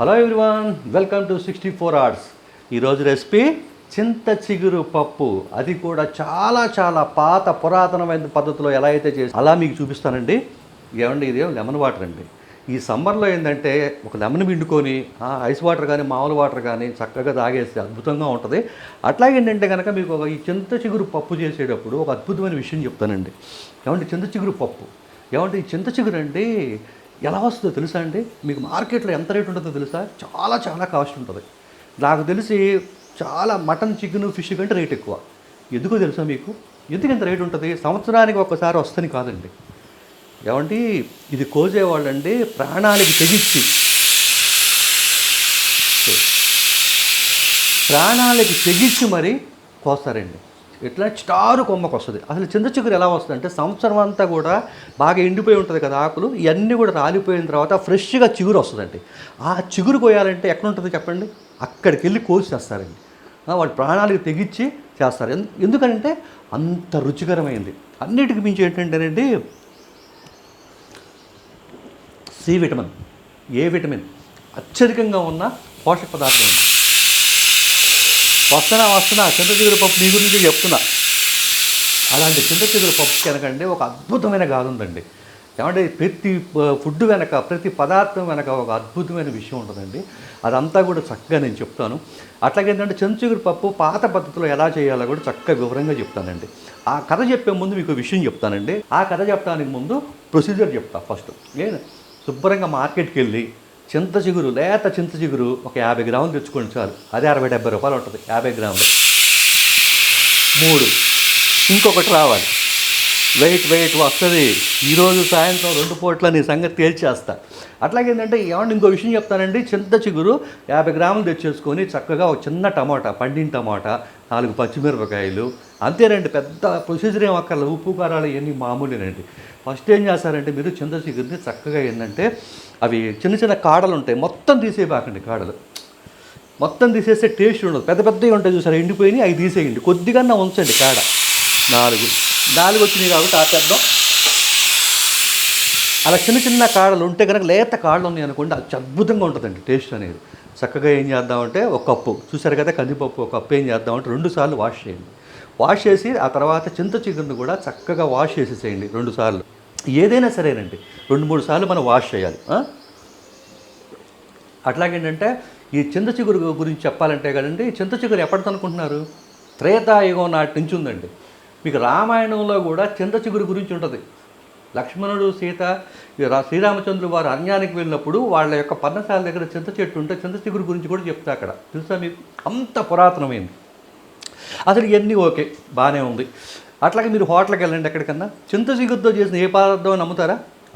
Hello everyone welcome to sixty four hours ఈరోజు recipe చింత చిగురు పప్పు. అది కూడా చాలా చాలా పాత పురాతనమైన పద్ధతిలో ఎలా అయితే చేసి అలా మీకు చూపిస్తానండి. ఏమండి ఇదే? లెమన్ వాటర్ అండి. ఈ సమ్మర్లో ఏంటంటే ఒక లెమన్ పిండుకొని ఐస్ వాటర్ కానీ మామూలు వాటర్ కానీ చక్కగా తాగేస్తే అద్భుతంగా ఉంటుంది. అట్లాగే ఏంటంటే కనుక మీకు ఒక ఈ చింత చిగురు పప్పు చేసేటప్పుడు ఒక అద్భుతమైన విషయం చెప్తానండి. ఏమంటే చింత చిగురు పప్పు. ఏమంటే ఈ చింత చిగురు అండి ఎలా వస్తుందో తెలుసా అండి? మీకు మార్కెట్లో ఎంత రేట్ ఉంటుందో తెలుసా? చాలా చాలా కాస్ట్ ఉంటుంది. నాకు తెలిసి చాలా మటన్ చికెన్ ఫిష్ కంటే రేట్ ఎక్కువ. ఎందుకో తెలుసా మీకు? ఎందుకు ఇంత రేట్ ఉంటుంది? సంవత్సరానికి ఒక్కసారి వస్తుంది కాదండి. ఏమండి? ఇది కోసేవాళ్ళండి ప్రాణాలకి తెగించి ప్రాణాలకి తెగించి మరి కోస్తారండి. ఇట్లా స్టారు కొమ్మకు వస్తుంది. అసలు చింత చిగురు ఎలా వస్తుంది అంటే సంవత్సరం అంతా కూడా బాగా ఎండిపోయి ఉంటుంది కదా ఆకులు ఇవన్నీ కూడా రాలిపోయిన తర్వాత ఫ్రెష్గా చిగురు వస్తుందండి. ఆ చిగురు కోయాలంటే ఎక్కడ ఉంటుంది చెప్పండి? అక్కడికి వెళ్ళి కోసి చేస్తారండి. వాటి ప్రాణాలకు తెగించి చేస్తారు. ఎందు- ఎందుకంటే అంత రుచికరమైంది. అన్నిటికి మించి ఏంటంటేనండి సి విటమిన్ ఏ విటమిన్ అత్యధికంగా ఉన్న పోషక పదార్థం వస్తున్నా వస్తున్నా చింత చిగురు పప్పు మీ గురించి చెప్తున్నా. అలాంటి చింత చిగురు పప్పు కనుకండి ఒక అద్భుతమైన గాథ ఉందండి. ఏమంటే ప్రతి ఫుడ్ వెనక ప్రతి పదార్థం వెనక ఒక అద్భుతమైన విషయం ఉంటుందండి. అదంతా కూడా చక్కగా నేను చెప్తాను. అట్లాగే ఏంటంటే చింత పప్పు పాత పద్ధతిలో ఎలా చేయాలో కూడా చక్కగా వివరంగా చెప్తానండి. ఆ కథ చెప్పే ముందు మీకు విషయం చెప్తానండి. ఆ కథ చెప్పడానికి ముందు ప్రొసీజర్ చెప్తా ఫస్ట్. నేను శుభ్రంగా మార్కెట్కి వెళ్ళి చింత చిగురు లేత చింత చిగురు ఒక యాభై గ్రాములు తెచ్చుకోండి చాలు. అదే అరవై డెబ్బై రూపాయలు ఉంటుంది యాభై గ్రాములు. మూడు ఇంకొకటి రావాలి. వెయిట్ వెయిట్ వస్తుంది. ఈరోజు సాయంత్రం రెండు పూట్ల నీ సంగతి తేల్చేస్తా. అట్లాగే ఏంటంటే ఏమన్నా ఇంకో విషయం చెప్తానండి. చింత చిగురు యాభై గ్రాములు తెచ్చేసుకొని చక్కగా ఒక చిన్న టమాటా పండిన టమాటా నాలుగు పచ్చిమిరపకాయలు అంతేనండి పెద్ద ప్రొసీజర్ ఏం అక్కర్లేదు. ఉప్పు కారాలు ఇవన్నీ మామూలేనండి. ఫస్ట్ ఏం చేస్తారంటే మీరు చింత చిగురిని చక్కగా ఏంటంటే అవి చిన్న చిన్న కాడలు ఉంటాయి మొత్తం తీసేయబాకండి కాడలు. మొత్తం తీసేస్తే టేస్ట్ ఉండదు. పెద్ద పెద్దవి ఉంటాయి చూసారా ఎండిపోయినాయి అవి తీసేయండి. కొద్దిగా ఉంచండి కాడ. నాలుగు. నాలుగు వచ్చినాయి కాబట్టి ఆపేద్దాం. అలా చిన్న చిన్న కాడలు ఉంటే కనుక లేత కాడలు ఉన్నాయి అనుకోండి అది అద్భుతంగా ఉంటుందండి టేస్ట్ అనేది. చక్కగా ఏం చేద్దామంటే ఒక కప్పు. చూసారు కదా కందిపప్పు ఒక కప్పు ఏం చేద్దామంటే రెండు సార్లు వాష్ చేయండి. వాష్ చేసి ఆ తర్వాత చింత చికెన్ కూడా చక్కగా వాష్ చేసేసేయండి రెండు సార్లు. ఏదైనా సరేనండి రెండు మూడు సార్లు మనం వాష్ చేయాలి. అట్లాగేంటంటే ఈ చింత చిగురు గురించి చెప్పాలంటే కదండి ఈ చింత చిగురు ఎప్పటిదనుకుంటున్నారు? త్రేతాయుగం నాటి నుంచి ఉందండి. మీకు రామాయణంలో కూడా చింత చిగురు గురించి ఉంటుంది. లక్ష్మణుడు సీత శ్రీరామచంద్రుడు వారు అరణ్యానికి వెళ్ళినప్పుడు వాళ్ళ యొక్క పర్ణశాల దగ్గర చింత చెట్టు ఉంటే చింత చిగురు గురించి కూడా చెప్తా అక్కడ. తెలుసా మీకు? అంత పురాతనమైంది. అసలు ఇవన్నీ ఓకే బాగానే ఉంది. అట్లాగే మీరు హోటల్కి వెళ్ళండి ఎక్కడికన్నా. చింత చిగురుతో చేసిన ఏ పదార్థం అని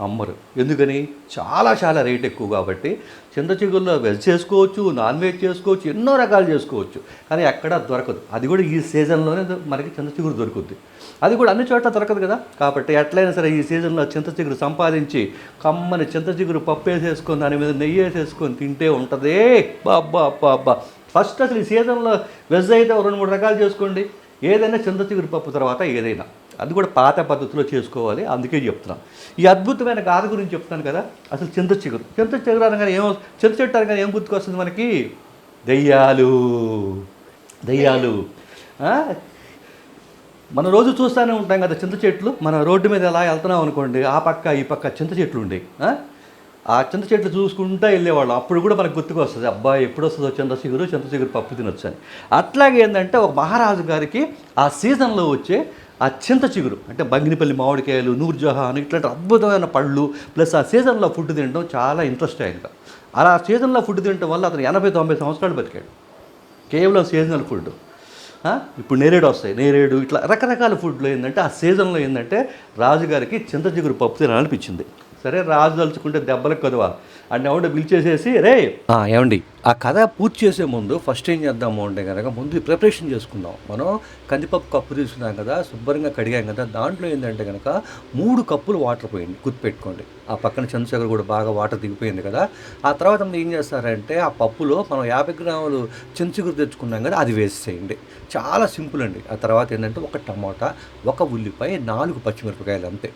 అమ్మరు. ఎందుకని? చాలా చాలా రేట్ ఎక్కువ కాబట్టి చింతచిగురులో వెజ్ చేసుకోవచ్చు నాన్ వెజ్ చేసుకోవచ్చు ఎన్నో రకాలు చేసుకోవచ్చు. కానీ ఎక్కడ దొరకదు. అది కూడా ఈ సీజన్లోనే మనకి చింత చిగురు దొరుకుద్ది. అది కూడా అన్ని చోట్ల దొరకదు కదా? కాబట్టి ఎట్లయినా సరే ఈ సీజన్లో చింత చిగురు సంపాదించి కమ్మని చింత చిగురు పప్పు వేసేసుకొని దాని మీద నెయ్యి వేసేసుకొని తింటే ఉంటుందే. అబ్బా అబ్బా అబ్బా ఫస్ట్ అసలు ఈ సీజన్లో వెజ్ అయితే రెండు మూడు రకాలు చేసుకోండి. ఏదైనా చింత చిగురు పప్పు తర్వాత ఏదైనా. అది కూడా పాత పద్ధతిలో చేసుకోవాలి. అందుకే చెప్తున్నాను ఈ అద్భుతమైన గాథ గురించి చెప్తాను కదా అసలు చింత చిగురు. చింత చిగురు అనగానే ఏమో చింత చెట్టు అనగానే ఏం గుర్తుకొస్తుంది మనకి? దయ్యాలు. దెయ్యాలు. మన రోజు చూస్తూనే ఉంటాం కదా చింత చెట్లు. మన రోడ్డు మీద ఎలా వెళ్తున్నాం అనుకోండి ఆ పక్క ఈ పక్క చింత చెట్లు ఉండేవి ఆ? చింత చెట్లు చూసుకుంటూ వెళ్ళేవాళ్ళం. అప్పుడు కూడా మనకు గుర్తుకు వస్తుంది అబ్బాయి ఎప్పుడు వస్తుందో చింత చిగురు చింత చిగురు పప్పు తినొచ్చు అని అట్లాగే ఏంటంటే ఒక మహారాజు గారికి ఆ సీజన్లో వచ్చే ఆ చింత చిగురు అంటే బంగినిపల్లి మామిడికాయలు నూర్జహాన్ ఇట్లాంటి అద్భుతమైన పళ్ళు ప్లస్ ఆ సీజన్లో ఫుడ్ తినడం చాలా ఇంట్రెస్ట్ ఆయనక. అలా సీజన్లో ఫుడ్ తినడం వల్ల అతను ఎనభై తొంభై సంవత్సరాలు బతికాడు. కేవలం సీజనల్ ఫుడ్. ఇప్పుడు నేరేడు వస్తాయి. నేరేడు ఇట్లా రకరకాల ఫుడ్లో ఏంటంటే ఆ సీజన్లో ఏంటంటే రాజుగారికి చింత చిగురు పప్పు తినాలనిపించింది. సరే రాజు తలుచుకుంటే దెబ్బలకు కదవా? అంటే ఏమంటే పిలిచేసేసి రే ఏమండి? ఆ కథ పూర్తి చేసే ముందు ఫస్ట్ ఏం చేద్దాము అంటే కనుక ముందు ప్రిపరేషన్ చేసుకుందాం. మనం కందిపప్పు కప్పు తీసుకున్నాం కదా శుభ్రంగా కడిగాం కదా దాంట్లో ఏంటంటే కనుక మూడు కప్పులు వాటర్ పోయింది గుర్తుపెట్టుకోండి. ఆ పక్కన చంద్రశేఖర్ కూడా బాగా వాటర్ దిగిపోయింది కదా. ఆ తర్వాత మనం ఏం చేస్తారంటే ఆ పప్పులో మనం యాభై గ్రాములు చంద్రశేఖర్ తెచ్చుకున్నాం కదా అది వేసేయండి చాలా సింపుల్ అండి. ఆ తర్వాత ఏంటంటే ఒక టమాటా ఒక ఉల్లిపాయ నాలుగు పచ్చిమిరపకాయలు అంతే.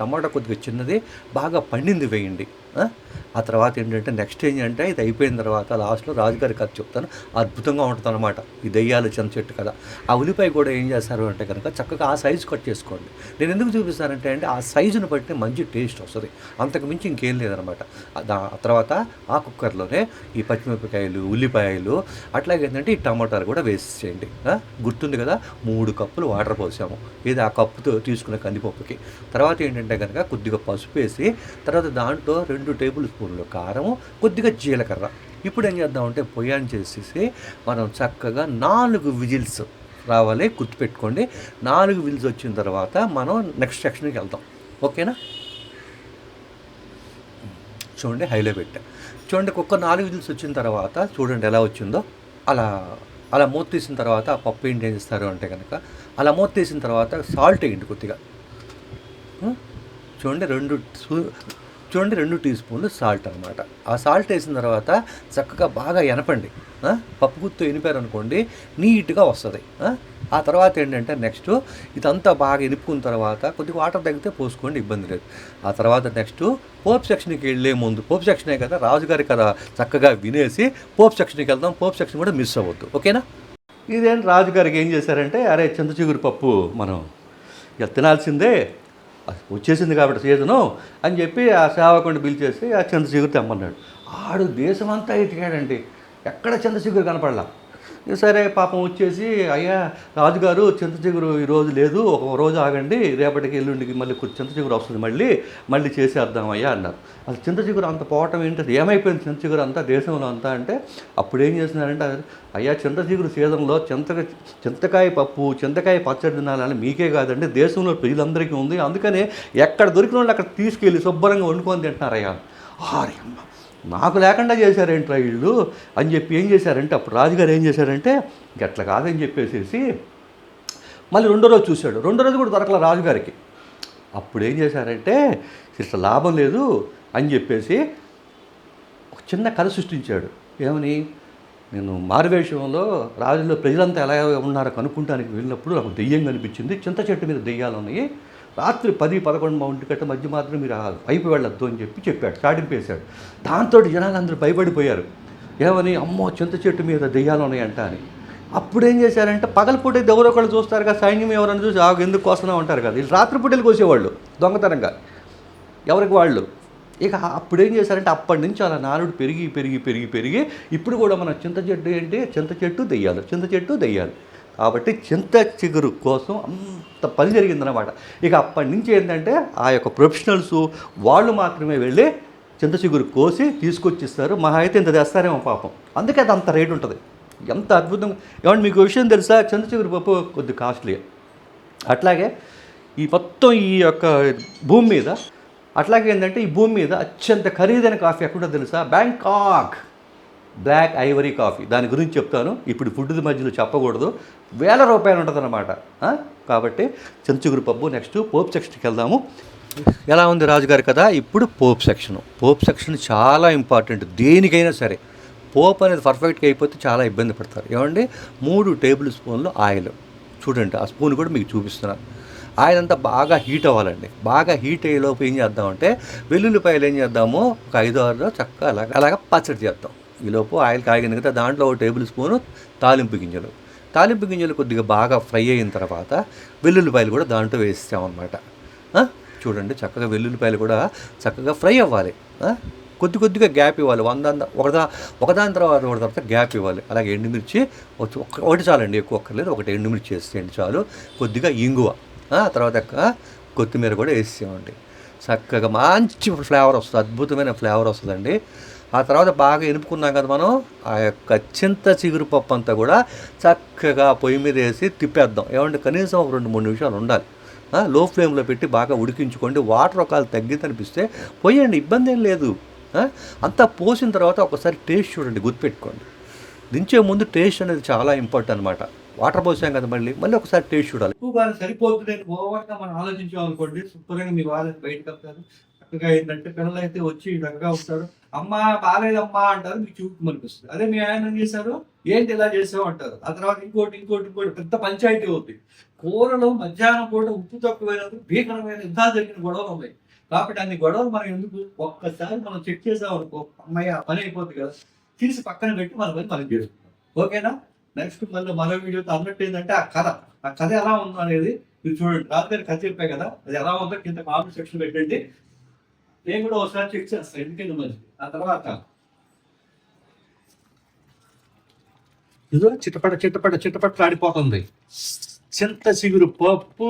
టమాటా కొద్దిగా చిన్నది బాగా పండింది వేయండి. ఆ? తర్వాత ఏంటంటే నెక్స్ట్ ఏంటంటే ఇది అయిపోయిన తర్వాత లాస్ట్లో రాజుగారి కథ చెప్తాను. అద్భుతంగా ఉంటుంది అనమాట ఈ దెయ్యాలు చిన్న చెట్టు కదా ఆ ఉల్లిపాయ కూడా ఏం చేస్తారు అంటే కనుక చక్కగా ఆ సైజు కట్ చేసుకోండి. నేను ఎందుకు చూపిస్తానంటే అంటే ఆ సైజుని బట్టి మంచి టేస్ట్ వస్తుంది. అంతకు మించి ఇంకేం లేదనమాట ఆ తర్వాత ఆ కుక్కర్లోనే ఈ పచ్చిమిరపకాయలు ఉల్లిపాయలు అట్లాగే ఏంటంటే ఈ టమాటాలు కూడా వేసి చేయండి. గుర్తుంది కదా మూడు కప్పులు వాటర్ పోసాము. ఇది ఆ కప్పుతో తీసుకున్న కందిపప్పుకి. తర్వాత ఏంటంటే కనుక కొద్దిగా పసుపు వేసి తర్వాత దాంట్లో రెండు టేబుల్ స్పూన్లు కారం కొద్దిగా జీలకర్ర. ఇప్పుడు ఏం చేద్దామంటే పొయ్యాన్ని చేసేసి మనం చక్కగా నాలుగు విజిల్స్ రావాలి గుర్తుపెట్టుకోండి. నాలుగు విజిల్స్ వచ్చిన తర్వాత మనం నెక్స్ట్ సెక్షన్కి వెళ్తాం. ఓకేనా? చూడండి హైలో పెట్టా. చూడండి ఒక్క నాలుగు విజిల్స్ వచ్చిన తర్వాత చూడండి ఎలా వచ్చిందో. అలా అలా మూత తీసిన తర్వాత ఆ పప్పు ఏంటి ఏం చేస్తారు అంటే కనుక అలా మూత తీసిన తర్వాత సాల్ట్ వేయండి కొద్దిగా. చూడండి రెండు చూడండి రెండు టీ స్పూన్లు సాల్ట్ అనమాట ఆ సాల్ట్ వేసిన తర్వాత చక్కగా బాగా ఎనపండి. పప్పు గుత్తు ఎనిపారు నీట్గా వస్తుంది. ఆ? తర్వాత ఏంటంటే నెక్స్ట్ ఇదంతా బాగా ఎనుపుకున్న తర్వాత కొద్దిగా వాటర్ తగ్గితే పోసుకోండి ఇబ్బంది లేదు. ఆ తర్వాత నెక్స్ట్ పోప్ సెక్షన్కి వెళ్ళే ముందు పోప్ సెక్షనే కదా రాజుగారి కదా చక్కగా వినేసి పోప్ సెక్షన్కి వెళ్దాం పోప్ సెక్షన్ కూడా మిస్ అవ్వద్దు. ఓకేనా? ఇదేంటి రాజుగారికి ఏం చేశారంటే అరే చింత చిగురు పప్పు మనం ఇక తినాల్సిందే వచ్చేసింది కాబట్టి సీజను అని చెప్పి ఆ సేవకుడిని పిలిచేసి ఆ చంద్రశేఖర్ చిగురు తెమ్మన్నాడు. ఆడు దేశమంతా ఎతికాడండి. ఎక్కడ చంద్రశేఖర్ చిగురు కనపడలా? సరే పాపం వచ్చేసి అయ్యా రాజుగారు చింత చిగురు ఈరోజు లేదు ఒక రోజు ఆగండి రేపటికి ఎల్లుండికి మళ్ళీ కొ- చింత చిగురు వస్తుంది మళ్ళీ మళ్ళీ చేసేద్దాం అయ్యా అన్నారు. అసలు చింత చిగురు అంత పోవటం ఏంటి అది ఏమైపోయింది చింత చిగురు అంతా దేశంలో అంతా అంటే అప్పుడు ఏం చేస్తున్నారంటే అయ్యా చింత చిగురు సీజన్లో చింత చింతకాయ పప్పు చింతకాయ పచ్చడి తినాలని మీకే కాదండి దేశంలో ప్రజలందరికీ ఉంది అందుకనే ఎక్కడ దొరికిన వాళ్ళు అక్కడ తీసుకెళ్ళి శుభ్రంగా వండుకొని తింటున్నారయ్యా. ఆరే అమ్మ నాకు లేకుండా చేశారేంట్రా వీళ్ళు? అని చెప్పి ఏం చేశారంటే అప్పుడు రాజుగారు ఏం చేశారంటే గట్ల కాదని చెప్పేసేసి మళ్ళీ రెండో రోజు చూశాడు. రెండో రోజు కూడా దొరకల రాజుగారికి. అప్పుడు ఏం చేశారంటే ఇట్లా లాభం లేదు అని చెప్పేసి ఒక చిన్న కథ సృష్టించాడు. ఏమని? నేను మారువేషంలో రాజులో ప్రజలంతా ఎలా ఉన్నారో కనుక్కుంటానికి వెళ్ళినప్పుడు నాకు దెయ్యం కనిపించింది. చింత చెట్టు మీద దెయ్యాలు ఉన్నాయి రాత్రి పది పదకొండు మా ఒంటి గంట మధ్య మాత్రం మీరు పైపు వెళ్ళొద్దు అని చెప్పి చెప్పాడు చాటింపేశాడు. దాంతో జనాలు అందరూ భయపడిపోయారు. ఏమని అమ్మో చింత చెట్టు మీద దెయ్యాలు ఉన్నాయంట అని. అప్పుడు ఏం చేశారంటే పగలపూట ఎవరో ఒకళ్ళు చూస్తారు కదా సైన్యం ఎవరైనా చూసి ఆగు ఎందుకు కోస్తున్నావు? ఉంటారు కదా. వీళ్ళు రాత్రిపూటలు కోసేవాళ్ళు దొంగతనంగా. ఎవరికి వాళ్ళు? ఇక అప్పుడు ఏం చేశారంటే అప్పటి నుంచి అలా నానుడు పెరిగి పెరిగి పెరిగి పెరిగి ఇప్పుడు కూడా మన చింత చెట్టు ఏంటి? చింత చెట్టు దెయ్యాలు. చింత చెట్టు దెయ్యాలు. కాబట్టి చింత చిగురు కోసం అంత పని జరిగిందనమాట ఇక అప్పటి నుంచి ఏంటంటే ఆ యొక్క ప్రొఫెషనల్స్ వాళ్ళు మాత్రమే వెళ్ళి చింత చిగురు కోసి తీసుకొచ్చిస్తారు. మహా అయితే ఇంత తెస్తారేమో పాపం. అందుకే అది అంత రేటు ఉంటుంది. ఎంత అద్భుతంగా ఏమంటే మీకు విషయం తెలుసా? చింత చిగురు పప్పు కొద్ది కాస్ట్లీ. అట్లాగే ఈ మొత్తం ఈ యొక్క భూమి మీద అట్లాగే ఏంటంటే ఈ భూమి మీద అత్యంత ఖరీదైన కాఫీ ఎక్కడో తెలుసా? బ్యాంకాక్. Black ivory coffee. దాని గురించి చెప్తాను. ఇప్పుడు ఫుడ్ మధ్యలో చెప్పకూడదు. వేల రూపాయలు ఉంటుందన్నమాట. కాబట్టి చెంచుగురు పప్పు నెక్స్ట్ పోప్ సెక్షన్కి వెళ్దాము. ఎలా ఉంది రాజుగారు కదా ఇప్పుడు పోప్ సెక్షన్. పోప్ సెక్షన్ చాలా ఇంపార్టెంట్. దేనికైనా సరే. పోప్ అనేది పర్ఫెక్ట్గా అయిపోతే చాలా ఇబ్బంది పడతారు. ఏమండి? మూడు టేబుల్ స్పూన్లు ఆయిల్. చూడండి ఆ స్పూన్ కూడా మీకు చూపిస్తున్నాను. ఆయిల్ అంతా బాగా హీట్ అవ్వాలండి. బాగా హీట్ అయ్యేలోపు ఏం చేద్దామంటే వెల్లుల్లిపాయలు ఏం చేద్దాము ఒక ఐదు ఆరులో చక్కగా అలాగ అలాగ పచ్చడి చేద్దాం. ఈలోపు ఆయిల్ కాగిన కదా దాంట్లో ఒక టేబుల్ స్పూను తాలింపు గింజలు. తాలింపు గింజలు కొద్దిగా బాగా ఫ్రై అయిన తర్వాత వెల్లుల్లిపాయలు కూడా దాంట్లో వేస్తామన్నమాట. చూడండి చక్కగా వెల్లుల్లిపాయలు కూడా చక్కగా ఫ్రై అవ్వాలి. కొద్ది కొద్దిగా గ్యాప్ ఇవ్వాలి. వంద ఒకదా ఒకదాని తర్వాత ఒక తర్వాత గ్యాప్ ఇవ్వాలి. అలాగే ఎండుమిర్చి ఒకటి చాలండి ఎక్కువ ఒక్కర్లేదు ఒకటి ఎండుమిర్చి వేసేయండి చాలు. కొద్దిగా ఇంగువ. తర్వాత కొత్తిమీర కూడా వేసేయండి. చక్కగా మంచి ఫ్లేవర్ వస్తుంది అద్భుతమైన ఫ్లేవర్ వస్తుందండి. ఆ తర్వాత బాగా ఎనుపుకున్నాం కదా మనం ఆ యొక్క చింత చిగురు పప్పు అంతా కూడా చక్కగా పొయ్యి మీద వేసి తిప్పేద్దాం. ఏమంటే కనీసం ఒక రెండు మూడు నిమిషాలు ఉండాలి. లో ఫ్లేమ్లో పెట్టి బాగా ఉడికించుకోండి. వాటర్ ఒకవేళ తగ్గింది అనిపిస్తే పోయండి ఇబ్బంది ఏం లేదు. అంతా పోసిన తర్వాత ఒకసారి టేస్ట్ చూడండి గుర్తుపెట్టుకోండి. దించే ముందు టేస్ట్ అనేది చాలా ఇంపార్టెంట్ అనమాట వాటర్ పోసాం కదా మళ్ళీ మళ్ళీ ఒకసారి టేస్ట్ చూడాలి. ఎక్కువగా సరిపోతుంది నేను ఓవర్గా మనం ఆలోచించాం అనుకోండి శుభ్రంగా మీ వాళ్ళు బయటకు వస్తారు చక్కగా ఏంటంటే పిల్లలు అయితే వచ్చి రంగా ఉంటారు. అమ్మా బాగాలేదమ్మా అంటారు మీకు చూపు అనిపిస్తుంది అదే మీ ఆయన ఏం చేశారు? ఏంటి ఇలా చేసావు అంటారు. ఆ తర్వాత ఇంకోటి ఇంకోటి ఇంకోటి పెద్ద పంచాయతీ అవుతుంది కూరలో మధ్యాహ్నం పూట ఉప్పు తక్కువైనందుకు భీకరమైన యుద్ధాలు జరిగిన గొడవలు ఉన్నాయి. కాబట్టి అన్ని గొడవలు మనం ఎందుకు ఒక్కసారి మనం చెక్ చేసాం అనుకో అమ్మాయి పని అయిపోతుంది కదా. తీసి పక్కన పెట్టి మన పని మనం చేసుకుంటాం. ఓకేనా? నెక్స్ట్ మళ్ళీ మరో వీడియోతో అన్నట్టు ఏంటంటే ఆ కథ. ఆ కథ ఎలా ఉందో అనేది మీరు చూడండి. రాత్రి కథ చెప్పే కదా. అది ఎలా ఉందో కింద కామెంట్ సెక్షన్ పెట్టండి. నేను కూడా ఒకసారి చెక్ చేస్తాను ఎందుకంటే మంచిది ఆ తర్వాత. ఇదో చిట్టపట చిట్టపట చిట్టపట ఆడిపోతుంది. చింత చిగురు పప్పు.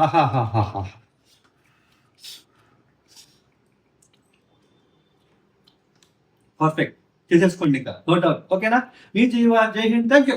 ఆహాహాహా పర్ఫెక్ట్ చేసేసుకోండి ఇంకా. నో డౌట్ ఓకేనా మీ జీవా జై హింద్. Thank you